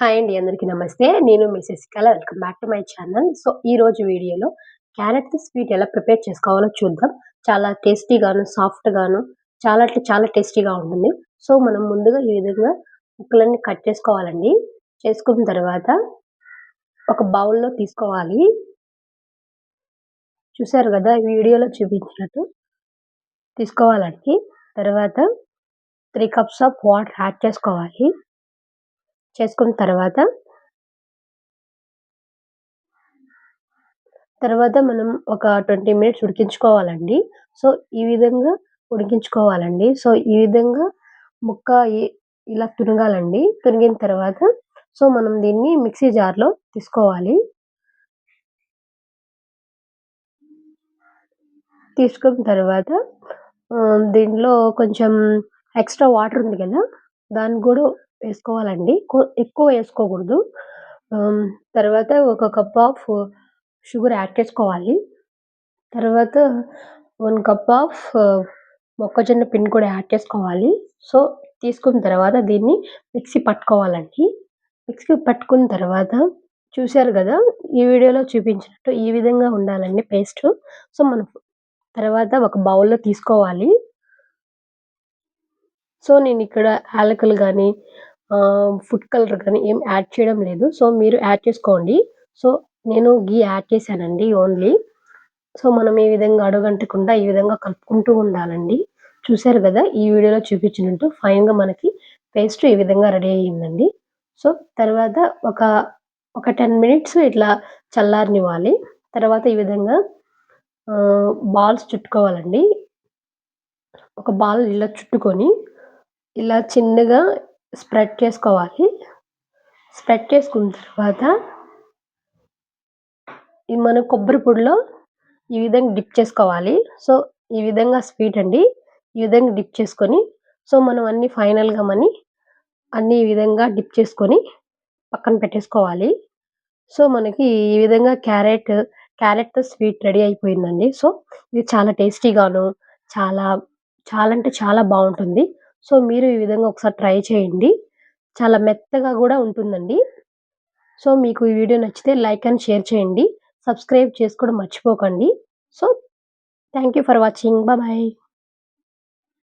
Hi అండి అందరికీ నమస్తే. నేను మీ Sasikala. Welcome back to my channel so ఈ రోజు వీడియోలో క్యారెట్ స్వీట్ ఎలా ప్రిపేర్ చేసుకోవాలో చూద్దాం. చాలా టేస్టీగాను సాఫ్ట్గాను చాలా అంటే చాలా టేస్టీగా ఉంటుంది. సో మనం ముందుగా ఈ విధంగా ముక్కలన్నీ కట్ చేసుకోవాలండి. చేసుకున్న తర్వాత ఒక బౌల్లో తీసుకోవాలి. చూసారు కదా వీడియోలో చూపించినట్టు తీసుకోవాలండి. తర్వాత three cups of water add చేసుకోవాలి. చేసుకున్న తర్వాత తర్వాత మనం ఒక ట్వంటీ మినిట్స్ ఉడికించుకోవాలండి. సో ఈ విధంగా ఉడికించుకోవాలండి. సో ఈ విధంగా ముక్క ఇలా తునగాలండి. తునిగిన తర్వాత సో మనం దీన్ని మిక్సీ జార్లో తీసుకోవాలి. తీసుకున్న తర్వాత దీంట్లో కొంచెం ఎక్స్ట్రా వాటర్ ఉంది కదా దాన్ని కూడా వేసుకోవాలండి. ఎక్కువ వేసుకోకూడదు. తర్వాత ఒక కప్ ఆఫ్ షుగర్ యాడ్ చేసుకోవాలి. తర్వాత వన్ కప్ ఆఫ్ మొక్కజొన్న పిండి కూడా యాడ్ చేసుకోవాలి. సో తీసుకున్న తర్వాత దీన్ని మిక్సీ పట్టుకోవాలండి. మిక్సీ పట్టుకున్న తర్వాత చూశారు కదా ఈ వీడియోలో చూపించినట్టు ఈ విధంగా ఉండాలండి పేస్ట్. సో మనం తర్వాత ఒక బౌల్లో తీసుకోవాలి. సో నేను ఇక్కడ యాలకులు కానీ ఫుడ్ కలర్ కానీ ఏం యాడ్ చేయడం లేదు. సో మీరు యాడ్ చేసుకోండి. సో నేను గీ యాడ్ చేశానండి ఓన్లీ సో మనం ఈ విధంగా అడుగంటకుండా ఈ విధంగా కలుపుకుంటూ ఉండాలండి. చూసారు కదా ఈ వీడియోలో చూపించినట్టు ఫైన్గా మనకి పేస్ట్ ఈ విధంగా రెడీ అయ్యిందండి. సో తర్వాత ఒక ఒక టెన్ మినిట్స్ ఇట్లా చల్లారనివ్వాలి. తర్వాత ఈ విధంగా బాల్స్ చుట్టుకోవాలండి. ఒక బాల్ ఇలా చుట్టుకొని ఇలా చిన్నగా స్ప్రెడ్ చేసుకోవాలి. స్ప్రెడ్ చేసుకున్న తర్వాత ఈ మన కొబ్బరి పొడిలో ఈ విధంగా డిప్ చేసుకోవాలి. సో ఈ విధంగా స్వీట్ అండి. ఈ విధంగా డిప్ చేసుకొని సో మనం అన్ని ఫైనల్గా మని అన్ని ఈ విధంగా డిప్ చేసుకొని పక్కన పెట్టేసుకోవాలి. సో మనకి ఈ విధంగా క్యారెట్ క్యారెట్తో స్వీట్ రెడీ అయిపోయిందండి. సో ఇది చాలా టేస్టీగాను చాలా చాలా అంటే చాలా బాగుంటుంది. సో మీరు ఈ విధంగా ఒకసారి ట్రై చేయండి. చాలా మెత్తగా కూడా ఉంటుందండి. సో మీకు ఈ వీడియో నచ్చితే లైక్ అండ్ షేర్ చేయండి. సబ్స్క్రైబ్ చేసుకోవడం మర్చిపోకండి. So thank you for watching. Bye.